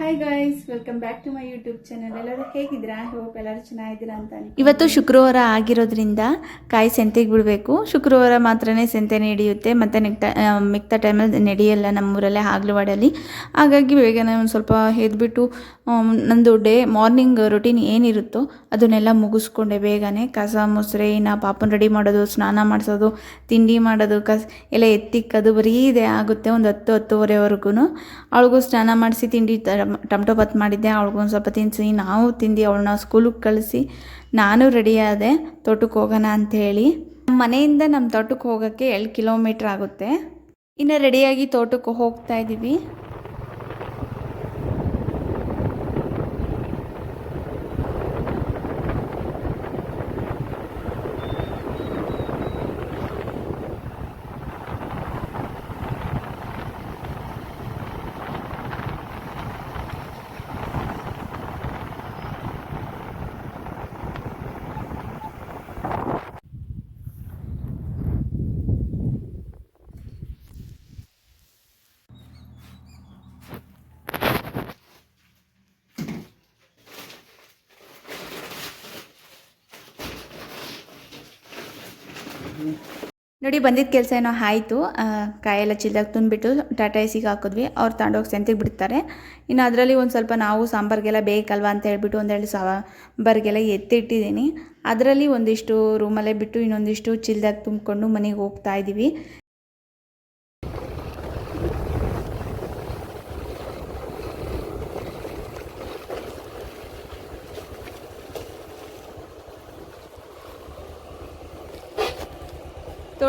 Hi guys welcome back to my YouTube channel ಎಲ್ಲರೂ ಹೇಗಿದ್ದೀರಾ? Hope ಎಲ್ಲರೂ ಚೆನ್ನಾಗಿದ್ದೀರಾ ಅಂತ. ಇವತ್ತು ಶುಕ್ರವಾರ ಆಗಿರೋದ್ರಿಂದ ಕಾಯಿ ಸೆಂತೆಗೆ ಬಿಡಬೇಕು. ಶುಕ್ರವಾರ ಮಾತ್ರನೇ ಸೆಂತೆ ನಡೆಯುತ್ತೆ. ಮತ್ತು ನೆಕ್ಟ ಮಿಕ್ತ ಟೈಮಲ್ಲಿ ನಡೆಯಲ್ಲ ನಮ್ಮೂರಲ್ಲೇ ಹಾಗ್ಲವಾಡಲ್ಲಿ. ಹಾಗಾಗಿ ಬೇಗನೆ ಒಂದು ಸ್ವಲ್ಪ ಎದ್ಬಿಟ್ಟು ನಂದು ಡೇ ಮಾರ್ನಿಂಗ್ ರೊಟೀನ್ ಏನಿರುತ್ತೋ ಅದನ್ನೆಲ್ಲ ಮುಗಿಸ್ಕೊಂಡೆ ಬೇಗನೆ. ಕಸ ಮೊಸರೆ, ಇನ್ನು ಪಾಪನ ರೆಡಿ ಮಾಡೋದು, ಸ್ನಾನ ಮಾಡಿಸೋದು, ತಿಂಡಿ ಮಾಡೋದು, ಕಸ ಎಲ್ಲ ಎತ್ತಿಕ್ಕದು ಬರೀ ಇದೆ. ಆಗುತ್ತೆ ಒಂದು ಹತ್ತು ಹತ್ತುವರೆವರೆಗೂ ಅವಳಿಗೂ ಸ್ನಾನ ಮಾಡಿಸಿ ತಿಂಡಿ ಟೊಮಟೊ ಬಾತ್ ಮಾಡಿದ್ದೆ ಅವ್ಳಿಗೊಂದು ಸ್ವಲ್ಪ ತಿನ್ಸಿ, ನಾವು ತಿಂದು, ಅವಳನ್ನ ಸ್ಕೂಲಿಗೆ ಕಳಿಸಿ, ನಾನು ರೆಡಿಯಾದೆ ತೋಟಕ್ಕೆ ಹೋಗೋಣ ಅಂಥೇಳಿ ನಮ್ಮ ಮನೆಯಿಂದ ನಮ್ಮ ತೋಟಕ್ಕೆ ಹೋಗೋಕ್ಕೆ ಎರಡು ಕಿಲೋಮೀಟ್ರ್ ಆಗುತ್ತೆ. ಇನ್ನು ರೆಡಿಯಾಗಿ ತೋಟಕ್ಕೆ ಹೋಗ್ತಾ ಇದ್ದೀವಿ ನೋಡಿ, ಬಂದಿದ್ದ ಕೆಲಸ ಏನೋ ಆಯಿತು. ಕಾಯೆಲ್ಲ ಚಿಲ್ದಾಗ ತುಂಬಿಟ್ಟು ಟಾಟಾ ಎಸಿಗೆ ಹಾಕಿದ್ವಿ. ಅವ್ರು ತಗೊಂಡೋಗಿ ಸೆಂತಿಗೆ ಬಿಡ್ತಾರೆ. ಇನ್ನು ಅದರಲ್ಲಿ ಒಂದು ಸ್ವಲ್ಪ ನಾವು ಸಾಂಬಾರ್ಗೆಲ್ಲ ಬೇಕಲ್ವ ಅಂತ ಹೇಳ್ಬಿಟ್ಟು ಒಂದೆರಡು ಸಾಂಬಾರ್ಗೆಲ್ಲ ಎತ್ತಿಟ್ಟಿದ್ದೀನಿ. ಅದರಲ್ಲಿ ಒಂದಿಷ್ಟು ರೂಮಲ್ಲೇ ಬಿಟ್ಟು ಇನ್ನೊಂದಿಷ್ಟು ಚಿಲ್ದಾಗ ತುಂಬಿಕೊಂಡು ಮನೆಗೆ ಹೋಗ್ತಾ ಇದ್ದೀವಿ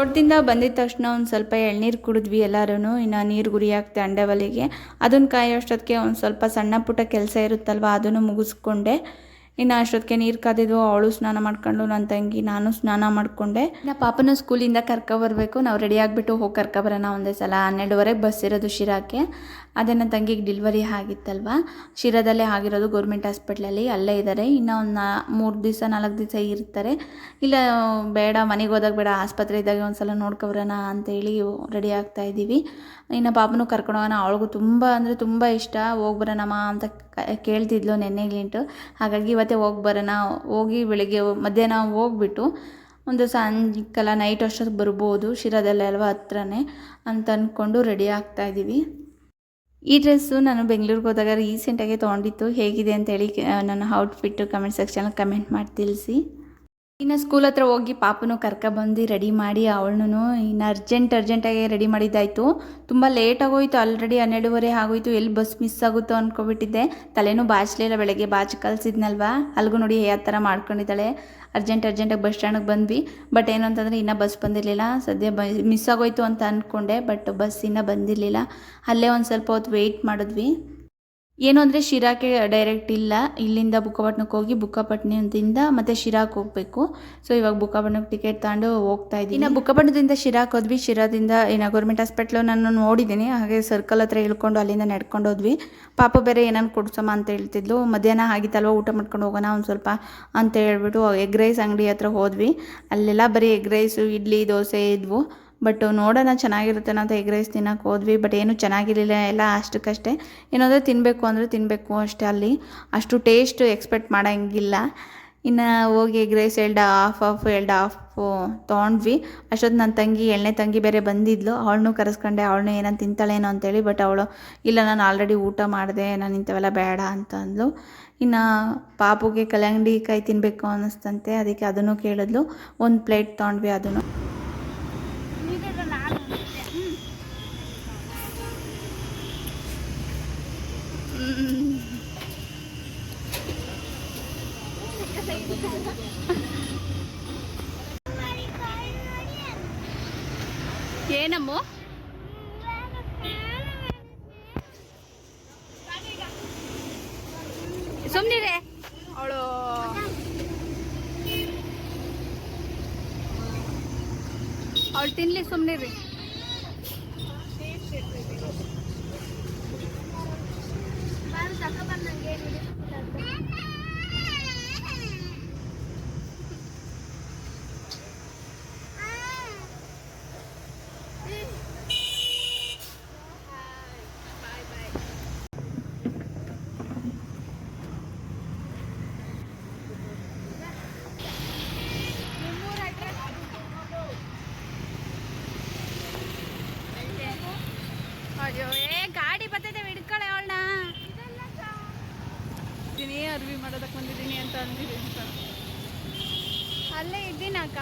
ತೋಟದಿಂದ ಬಂದಿದ ತಕ್ಷಣ ಒಂದು ಸ್ವಲ್ಪ ಎಳ್ನೀರು ಕುಡಿದ್ವಿ ಎಲ್ಲರೂ ಇನ್ನು ನೀರು ಗುರಿಯಾಗ್ತೆ ಅಂಡೆ ಒಲೆಗೆ ಅದನ್ನು ಕಾಯೋಷ್ಟೊತ್ತಿಗೆ ಒಂದು ಸ್ವಲ್ಪ ಸಣ್ಣ ಪುಟ್ಟ ಕೆಲಸ ಇರುತ್ತಲ್ವ, ಅದನ್ನು ಮುಗಿಸ್ಕೊಂಡೆ. ಇನ್ನು ಅಷ್ಟೊತ್ತಿಗೆ ನೀರು ಕಾದಿದ್ವು, ಅವಳು ಸ್ನಾನ ಮಾಡ್ಕೊಂಡು ನನ್ನ ತಂಗಿ, ನಾನು ಸ್ನಾನ ಮಾಡಿಕೊಂಡೆ. ಇನ್ನು ಪಾಪನ ಸ್ಕೂಲಿಂದ ಕರ್ಕೊಬರ್ಬೇಕು ನಾವು ರೆಡಿ ಆಗಿಬಿಟ್ಟು ಹೋಗಿ ಕರ್ಕೊಬರೋಣ ಒಂದೇ ಸಲ. ಹನ್ನೆರಡುವರೆಗೆ ಬಸ್ ಇರೋದು ಶಿರಾಕ್ಕೆ. ಅದೇ ನನ್ನ ತಂಗಿಗೆ ಡಿಲ್ವರಿ ಆಗಿತ್ತಲ್ವ? ಶಿರದಲ್ಲೇ ಆಗಿರೋದು ಗೌರ್ಮೆಂಟ್ ಹಾಸ್ಪಿಟ್ಲಲ್ಲಿ ಅಲ್ಲೇ ಇದ್ದಾರೆ ಇನ್ನೂ ಒಂದು ನಾ, ಮೂರು ದಿವಸ, ನಾಲ್ಕು ದಿವಸ ಇರ್ತಾರೆ. ಇಲ್ಲ, ಬೇಡ, ಮನೆಗೆ ಹೋದಾಗ ಬೇಡ, ಆಸ್ಪತ್ರೆ ಇದ್ದಾಗ ಒಂದು ಸಲ ನೋಡ್ಕೊಬರೋಣ ಅಂತೇಳಿ ರೆಡಿ ಆಗ್ತಾ ಇದ್ದೀವಿ ಇನ್ನು ಪಾಪನೂ ಕರ್ಕೊಂಡು ಹೋಗೋಣ ಅವಳಿಗೂ ತುಂಬ ಅಂದರೆ ತುಂಬ ಇಷ್ಟ. ಹೋಗ್ಬರೋಣಮ್ಮ ಅಂತ ಕೇಳ್ತಿದ್ಲು ನೆನ್ನೆಗ್ಲಿಂಟು ಹಾಗಾಗಿ ಇವತ್ತೇ ಹೋಗಿ ಬರೋಣ. ಹೋಗಿ ಬೆಳಗ್ಗೆ ಮಧ್ಯಾಹ್ನ ಹೋಗ್ಬಿಟ್ಟು ಒಂದು ಸಾಯಂಕಾಲ ನೈಟ್ ಅಷ್ಟೊತ್ತಿಗೆ ಬರ್ಬೋದು. ಶಿರಾದಲ್ಲೇ ಅಲ್ವಾ ಹತ್ರನೇ ಅಂತ ಅಂದ್ಕೊಂಡು ರೆಡಿ ಆಗ್ತಾ ಇದ್ದೀವಿ ಈ ಡ್ರೆಸ್ಸು ನಾನು ಬೆಂಗಳೂರಿಗೆ ಹೋದಾಗ ರೀಸೆಂಟಾಗಿ ತೊಗೊಂಡಿತ್ತು. ಹೇಗಿದೆ ಅಂತೇಳಿ ನಾನು ನನ್ನ ಔಟ್ಫಿಟ್ಟು ಕಮೆಂಟ್ ಸೆಕ್ಷನಲ್ಲಿ ಕಮೆಂಟ್ ಮಾಡಿ ತಿಳಿಸಿ. ಇನ್ನು ಸ್ಕೂಲ್ ಹತ್ರ ಹೋಗಿ ಪಾಪನು ಕರ್ಕೊಬಂದು ರೆಡಿ ಮಾಡಿ ಅವಳನ್ನು ಇನ್ನು ಅರ್ಜೆಂಟ್ ಅರ್ಜೆಂಟಾಗಿ ರೆಡಿ ಮಾಡಿದ್ದಾಯಿತು. ತುಂಬ ಲೇಟ್ ಆಗೋಯ್ತು. ಆಲ್ರೆಡಿ ಹನ್ನೆರಡುವರೆ ಆಗೋಯ್ತು. ಎಲ್ಲಿ ಬಸ್ ಮಿಸ್ ಆಗುತ್ತೋ ಅಂದ್ಕೊಬಿಟ್ಟಿದ್ದೆ ತಲೆನೂ ಇಲ್ಲ. ಬೆಳಗ್ಗೆ ಬಾಚಿ ಕಲಿಸಿದ್ನಲ್ವಾ? ಅಲ್ಗೂ ನೋಡಿ ಯಾವ ಥರ ಮಾಡ್ಕೊಂಡಿದ್ದಾಳೆ. ಅರ್ಜೆಂಟ್ ಅರ್ಜೆಂಟಾಗಿ ಬಸ್ ಸ್ಟ್ಯಾಂಡಿಗೆ ಬಂದ್ವಿ. ಬಟ್ ಏನು ಅಂತಂದರೆ ಇನ್ನೂ ಬಸ್ ಬಂದಿರಲಿಲ್ಲ. ಸದ್ಯ ಬ ಮಿಸ್ ಆಗೋಯ್ತು ಅಂತ ಅಂದ್ಕೊಂಡೆ ಬಟ್ ಬಸ್ ಇನ್ನೂ ಬಂದಿರಲಿಲ್ಲ. ಅಲ್ಲೇ ಒಂದು ಸ್ವಲ್ಪ ಹೊತ್ತು ವೆಯ್ಟ್ ಮಾಡಿದ್ವಿ. ಏನು ಅಂದರೆ ಶಿರಾಕ್ಕೆ ಡೈರೆಕ್ಟ್ ಇಲ್ಲ. ಇಲ್ಲಿಂದ ಬುಕ್ಕಪಟ್ಟಣಕ್ಕೆ ಹೋಗಿ ಬುಕ್ಕಪಟ್ಟಣದಿಂದ ಮತ್ತೆ ಶಿರಾಕ್ಕೆ ಹೋಗಬೇಕು. ಸೊ ಇವಾಗ ಬುಕ್ಕಪಟ್ಟಣಕ್ಕೆ ಟಿಕೆಟ್ ತಗೊಂಡು ಹೋಗ್ತಾ ಇದ್ದೀನಿ. ಇನ್ನು ಬುಕ್ಕಪಟ್ಟಣದಿಂದ ಶಿರಾಕ್ಕೆ ಹೋದ್ವಿ. ಶಿರಾದಿಂದ, ಇನ್ನು ಗೌರ್ಮೆಂಟ್ ಹಾಸ್ಪಿಟ್ಲು ನಾನು ನೋಡಿದ್ದೀನಿ. ಹಾಗೆ ಸರ್ಕಲ್ ಹತ್ರ ಇಳ್ಕೊಂಡು ಅಲ್ಲಿಂದ ನಡ್ಕೊಂಡು ಹೋದ್ವಿ. ಪಾಪ ಬೇರೆ ಏನಾನು ಕೊಡ್ಸಮ್ಮ ಅಂತ ಹೇಳ್ತಿದ್ಲು. ಮಧ್ಯಾಹ್ನ ಆಗಿತ್ತಲ್ವ? ಊಟ ಮಾಡ್ಕೊಂಡು ಹೋಗೋಣ ಒಂದು ಸ್ವಲ್ಪ ಅಂತ ಹೇಳ್ಬಿಟ್ಟು ಎಗ್ ರೈಸ್ ಅಂಗಡಿ ಹತ್ರ ಹೋದ್ವಿ. ಅಲ್ಲೆಲ್ಲ ಬರೀ ಎಗ್ ರೈಸು ಇಡ್ಲಿ, ದೋಸೆ ಇದ್ವು. ಬಟ್ ನೋಡೋಣ ಚೆನ್ನಾಗಿರುತ್ತೆ ಅಂತ ಎಗ್ ರೈಸ್ ತಿನ್ನೋಕೆ ಹೋದ್ವಿ. ಬಟ್ ಏನೂ ಚೆನ್ನಾಗಿರಲಿಲ್ಲ ಎಲ್ಲ ಅಷ್ಟಕ್ಕಷ್ಟೇ. ಏನಾದರೂ ತಿನ್ನಬೇಕು ಅಂದರೆ ತಿನ್ನಬೇಕು ಅಷ್ಟೇ ಅಲ್ಲಿ. ಅಷ್ಟು ಟೇಸ್ಟ್ ಎಕ್ಸ್ಪೆಕ್ಟ್ ಮಾಡೋಂಗಿಲ್ಲ. ಇನ್ನು ಹೋಗಿ ಎಗ್ ರೈಸ್ ಎರಡು ಹಾಫ್ ಆಫ್ ಎರಡು ಹಾಫು ತೊಗೊಂಡ್ವಿ. ಅಷ್ಟೊತ್ತು ನನ್ನ ತಂಗಿ, ಎಳ್ನೇ ತಂಗಿ ಬೇರೆ ಬಂದಿದ್ಲು. ಅವಳನ್ನೂ ಕರೆಸ್ಕೊಂಡೆ, ಅವಳನ್ನೂ ಏನೋ ತಿಂತಾಳೇನೋ ಅಂತೇಳಿ, ಬಟ್ ಅವಳು, ಇಲ್ಲ, ನಾನು ಆಲ್ರೆಡಿ ಊಟ ಮಾಡಿದೆ, ನಾನು ಇಂಥವೆಲ್ಲ ಬೇಡ ಅಂತ ಅಂದ್ಲು. ಇನ್ನು ಪಾಪುಗೆ ಕಲ್ಲಂಗಡಿ ಕಾಯಿ ತಿನ್ನಬೇಕು ಅನ್ನಿಸ್ತಂತೆ, ಅದಕ್ಕೆ ಅದನ್ನು ಕೇಳಿದ್ಲು. ಒಂದು ಪ್ಲೇಟ್ ತೊಗೊಂಡ್ವಿ ಅದನ್ನು. ಸುಮ್ಮನಿರೆ ಅವಳು ಅವಳು ತಿನ್ಲಿ ಸುಮ್ಮನಿರಿ ಬಾರು ತಕ ಬಂದಂಗೆ ಏ ಗಾಡಿ ಬರ್ತೈತೆ ಹಿಡ್ಕೊಳ್ಳೆ ಅವಳನ್ನ. ಅರ್ವಿ ಮಾಡೋದಕ್ಕೆ ಬಂದಿದ್ದೀನಿ ಅಂತ ಅಂದಿದ್ದೀನಿ ಸರ್. ಅಲ್ಲೇ ಇದ್ದೀನಕ್ಕ.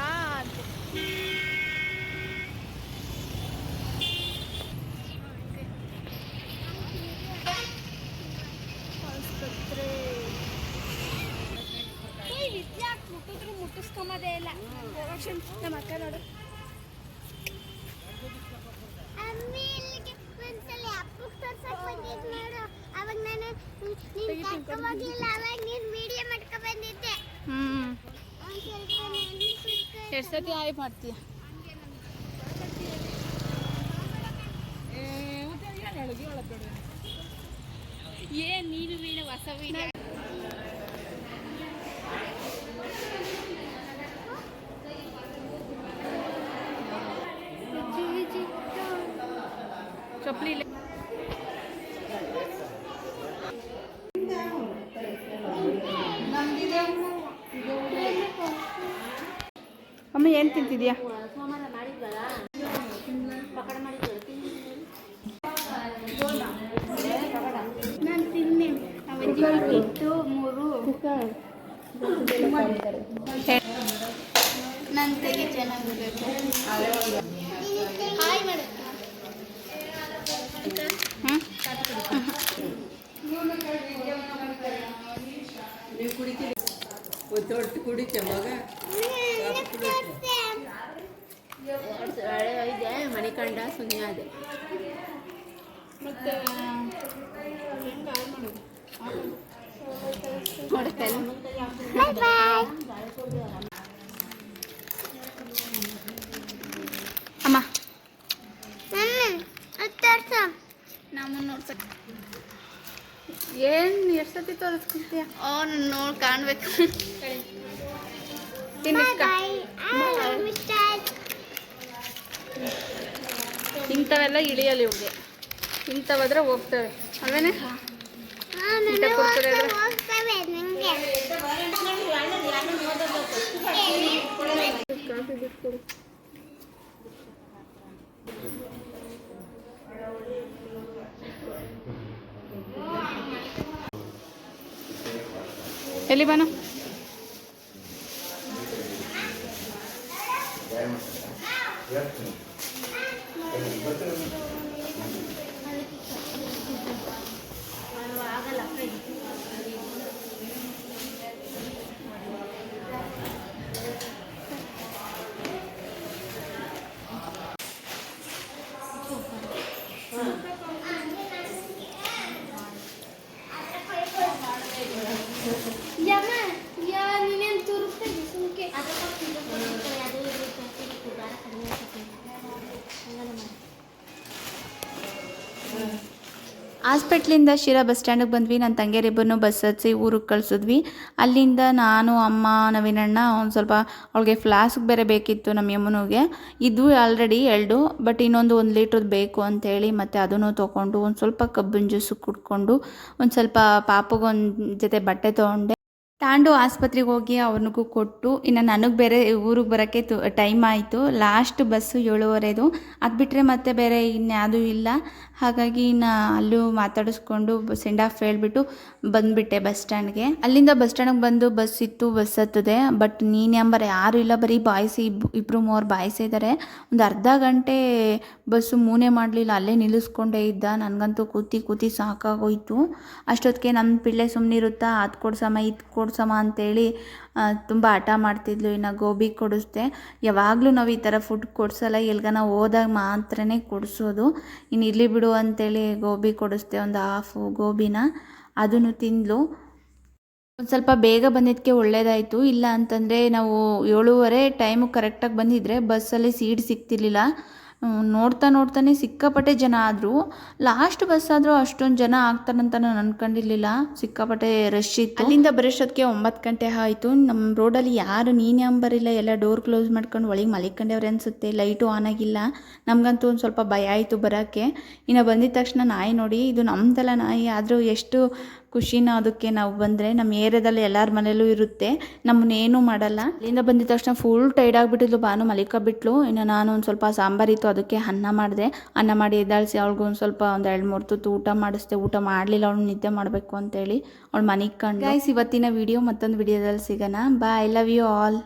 ಆಸ್ಪತ್ರೆ. ಮುಟ್ಟಿದ್ರು ಮುಟ್ಟಿಸ್ಕೊಂಬೋದೇ ಇಲ್ಲ. ನಮ್ಮ ಅಕ್ಕ ನೋಡು. ಅವಾಗ ನಾನು ಅವಾಗ ನೀನು ವಿಡಿಯೋ ಮಾಡ್ಕೊಂಡು ಬಂದಿದ್ದೆ. ಹ್ಞೂ. ಎಷ್ಟು ಸತಿ ಆಯ್ ಮಾಡ್ತೀಯ? ಏನ್ ನೀನು ಮೀನು ಹೊಸ ಮೀನು ಚಪ್ಪಲಿ ಇಲ್ಲ. ಮೂರು. ನನ್ನ ತೆಗೆ ಚೆನ್ನಾಗಿರ್ಬೇಕು ಹಾಯ್ ಮಾಡು ಒತ್ತೊಟ್ಟು ಕುಡಿತೆ. ಮಗ ಇದೆ ಮನೆ ಕಂಡ ಸುಮ್ಮನೆ ಅದೇ ಮತ್ತೆ ಬಾಯ್ ಬಾಯ್ ಅಮ್ಮ ನನ್ನ ಹತ್ತಾರ್ಸ ನಮ್ಮನ್ನ ನೋಡ್ಸಕ್ ಏನು ಎಷ್ಟು ಸತಿ ತೋರಿಸ್ಕೊತೀಯ ಅವ್ನು ನೋಡಿ ಕಾಣ್ಬೇಕು ತಿನ್ನಿಸ್ಕ ಇಂಥವೆಲ್ಲ ಇಳಿಯಲ್ಲ ಇವ್ಗೆ. ಇಂಥವಾದ್ರೆ ಹೋಗ್ತವೆ. ಅಲ್ವೇನೆ? ಕಾಫಿ ಬಿಟ್ಕೊಡು. ಎಲ್ಲಿ ಬಾನು? ಯಮ್ಮ ಹಾಸ್ಪಿಟ್ಲಿಂದ ಶಿರಾ ಬಸ್ ಸ್ಟ್ಯಾಂಡಿಗೆ ಬಂದ್ವಿ. ನನ್ನ ತಂಗಿಯರಿಬ್ಬರನ್ನು ಬಸ್ ಹತ್ಸಿ ಊರಿಗೆ ಕಳಿಸಿದ್ವಿ. ಅಲ್ಲಿಂದ ನಾನು, ಅಮ್ಮ ನವೀನಣ್ಣ ಒಂದು ಸ್ವಲ್ಪ ಅವಳಿಗೆ ಫ್ಲಾಸ್ಕ್ ಬೇರೆ ಬೇಕಿತ್ತು ನಮ್ಮ ಯಮ್ಮನಿಗೆ ಇದು ಆಲ್ರೆಡಿ ಎರಡು ಬಟ್ ಇನ್ನೊಂದು ಒಂದು ಲೀಟ್ರದ್ದು ಬೇಕು ಅಂತೇಳಿ ಮತ್ತು ಅದನ್ನು ತೊಗೊಂಡು ಒಂದು ಸ್ವಲ್ಪ ಕಬ್ಬಿನ ಜ್ಯೂಸು ಕುಡ್ಕೊಂಡು ಒಂದು ಸ್ವಲ್ಪ ಪಾಪಗೊಂದು ಜೊತೆ ಬಟ್ಟೆ ತೊಗೊಂಡೆ. ತಾಂಡು ಆಸ್ಪತ್ರೆಗೆ ಹೋಗಿ ಅವ್ರಿಗೂ ಕೊಟ್ಟು, ಇನ್ನು ನನಗೆ ಬೇರೆ ಊರಿಗೆ ಬರೋಕ್ಕೆ ತು ಟೈಮ್ ಆಯಿತು. ಲಾಸ್ಟ್ ಬಸ್ಸು ಏಳುವರೆದು. ಅದು ಬಿಟ್ಟರೆ ಮತ್ತೆ ಬೇರೆ ಇನ್ಯಾವುದೂ ಇಲ್ಲ. ಹಾಗಾಗಿ ಇನ್ನು ಅಲ್ಲೂ ಮಾತಾಡಿಸ್ಕೊಂಡು ಸೆಂಡ್ ಆಫ್ ಹೇಳಿಬಿಟ್ಟು ಬಂದುಬಿಟ್ಟೆ ಬಸ್ ಸ್ಟ್ಯಾಂಡ್ಗೆ ಅಲ್ಲಿಂದ ಬಸ್ ಸ್ಟ್ಯಾಂಡಿಗೆ ಬಂದು ಬಸ್ ಇತ್ತು ಬಸ್ ಹತ್ತದೆ. ಬಟ್ ನೀನು ನಂಬರ್ ಯಾರೂ ಇಲ್ಲ. ಬರೀ ಬಾಯ್ಸ್ ಇಬ್ ಇಬ್ಬರು ಮೂವರು ಬಾಯ್ಸ್ ಇದ್ದಾರೆ ಒಂದು ಅರ್ಧ ಗಂಟೆ ಬಸ್ಸು ಮೂನೆ ಮಾಡಲಿಲ್ಲ. ಅಲ್ಲೇ ನಿಲ್ಲಿಸ್ಕೊಂಡೇ ಇದ್ದ. ನನಗಂತೂ ಕೂತಿ ಕೂತಿ ಸಾಕಾಗೋಯ್ತು. ಅಷ್ಟೊತ್ತಿಗೆ ನಮ್ಮ ಪಿಳ್ಳೆ ಸುಮ್ಮನಿರುತ್ತಾ ಅದು ಕೊಡ್ಸಮ್ಮ ಇದು ಕೊಡ್ಸಮ್ಮ ಅಂತೇಳಿ ತುಂಬ ಹಠ ಮಾಡ್ತಿದ್ಲು. ಇನ್ನು ಗೋಬಿ ಕೊಡಿಸ್ದೆ. ಯಾವಾಗಲೂ ನಾವು ಈ ಥರ ಫುಡ್ ಕೊಡಿಸಲ್ಲ. ಎಲ್ಗನ ಹೋದಾಗ ಮಾತ್ರನೇ ಕೊಡಿಸೋದು. ಇನ್ನು ಇರಲಿ ಬಿಡು ಅಂತೇಳಿ ಗೋಬಿ ಕೊಡಿಸ್ದೆ, ಒಂದು ಹಾಫು ಗೋಬಿನ. ಅದನ್ನು ತಿಂದಲು. ಒಂದು ಸ್ವಲ್ಪ ಬೇಗ ಬಂದಿದ್ದಕ್ಕೆ ಒಳ್ಳೇದಾಯಿತು. ಇಲ್ಲ ಅಂತಂದರೆ ನಾವು ಏಳುವರೆ ಟೈಮು ಕರೆಕ್ಟಾಗಿ ಬಂದಿದ್ದರೆ ಬಸ್ಸಲ್ಲಿ ಸೀಟ್ ಸಿಗ್ತಿರ್ಲಿಲ್ಲ. ನೋಡ್ತಾ ನೋಡ್ತಾನೆ ಸಿಕ್ಕಾಪಟ್ಟೆ ಜನ ಆದರೂ ಲಾಸ್ಟ್ ಬಸ್ ಆದರೂ ಅಷ್ಟೊಂದು ಜನ ಆಗ್ತಾರಂತ ನಾನು ಅನ್ಕೊಂಡಿರ್ಲಿಲ್ಲ. ಸಿಕ್ಕಾಪಟ್ಟೆ ರಶ್ ಇತ್ತು. ಅಲ್ಲಿಂದ ಬರೋಷ್ಟೊತ್ತಿಗೆ ಒಂಬತ್ತು ಗಂಟೆ ಆಯಿತು. ನಮ್ಮ ರೋಡಲ್ಲಿ ಯಾರು ನೀನೇ ಅಂಬರಿಲ್ಲ. ಎಲ್ಲ ಡೋರ್ ಕ್ಲೋಸ್ ಮಾಡ್ಕೊಂಡು ಒಳಗೆ ಮಲಿಕೊಂಡವ್ರೆ ಅನಿಸುತ್ತೆ. ಲೈಟು ಆನ್ ಆಗಿಲ್ಲ. ನಮಗಂತೂ ಒಂದು ಸ್ವಲ್ಪ ಭಯ ಆಯಿತು ಬರೋಕ್ಕೆ. ಇನ್ನು ಬಂದಿದ ತಕ್ಷಣ ನಾಯಿ ನೋಡಿ, ಇದು ನಮ್ಮದಲ್ಲ ನಾಯಿ. ಆದರೂ ಎಷ್ಟು ಖುಷಿನ ಅದಕ್ಕೆ ನಾವು ಬಂದರೆ ನಮ್ಮ ಏರಿಯಾದಲ್ಲಿ ಎಲ್ಲರ ಮನೇಲೂ ಇರುತ್ತೆ. ನಮ್ಮನ್ನೇನು ಮಾಡಲ್ಲ. ಅಲ್ಲಿಂದ ಬಂದಿದ ತಕ್ಷಣ ಫುಲ್ ಟೈರ್ಡ್ ಆಗಿಬಿಟ್ಟಿದ್ಲು ಬಾನು ಮಲಿಕ ಬಿಟ್ಲು. ಇನ್ನು ನಾನು ಒಂದು ಸ್ವಲ್ಪ ಸಾಂಬಾರಿತ್ತು ಅದಕ್ಕೆ ಅನ್ನ ಮಾಡಿದೆ. ಅನ್ನ ಮಾಡಿ ಎದ್ದಾಳಿಸಿ ಅವಳಿಗೂ ಒಂದು ಸ್ವಲ್ಪ ಒಂದು ಎರಡು ಮೂರು ತುತ್ತು ಊಟ ಮಾಡಿಸ್ದೆ. ಊಟ ಮಾಡಲಿಲ್ಲ, ಅವಳು ನಿದ್ದೆ ಮಾಡಬೇಕು ಅಂತೇಳಿ. ಅವಳು ಮನೆಗೆ ಕಂಡು ಇವತ್ತಿನ ವಿಡಿಯೋ ಮತ್ತೊಂದು ವಿಡಿಯೋದಲ್ಲಿ ಸಿಗೋಣ. Bye love you all